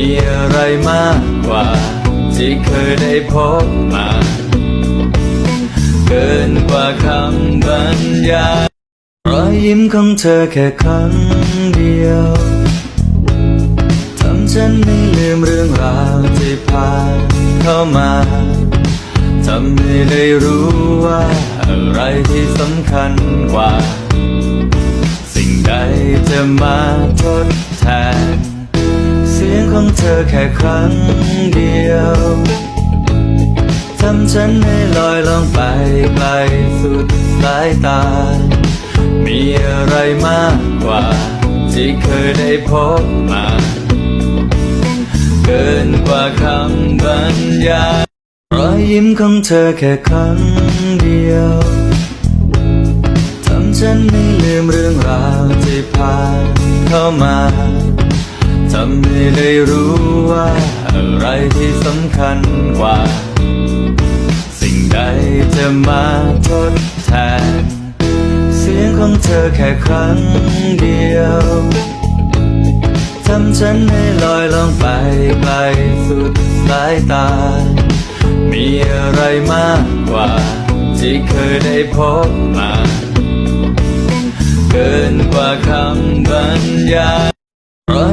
มีอะไรมากกว่า ที่เคยได้พบมา เกินกว่าคำบรรยายรอยยิ้มของเธอแค่ครั้งเดียวทำฉันไม่ลืมเรื่องราวที่ผ่านเข้ามาทำให้ได้รู้ว่า อะไรที่สำคัญกว่า สิ่งใดจะมาทดแทน ของเธอแค่ครั้งเดียวทำฉันให้ลอยลองไปไกลสุดสายตา มีอะไรมากกว่า ที่เคยได้พบมา เกินกว่าคำบรรยายรอยยิ้มของเธอแค่ครั้งเดียวทำฉันไม่ลืมเรื่องราวที่ผ่านเข้ามา ทำให้ได้รู้ว่าอะไรที่สำคัญกว่า สิ่งใดจะมาทดแทน เสียงของเธอแค่ครั้งเดียวทำฉันให้ลอยลองไปไกลสุดสายตา มีอะไรมากกว่า ที่เคยได้พบมา เกินกว่าคำบรรยาย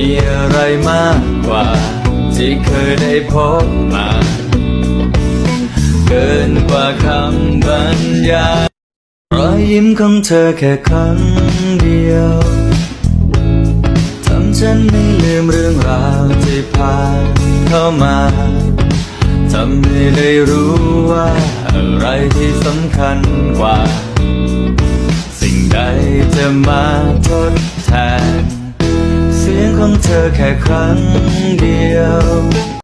มีอะไรมากกว่า ที่เคยได้พบมา เกินกว่าคำบรรยายรอยยิ้มของเธอแค่ครั้งเดียวทำฉันไม่ลืมเรื่องราวที่ผ่านเข้ามาทำให้ได้รู้ว่าอะไรที่สำคัญกว่า สิ่งใดจะมาทด แค่ครั้งเดียว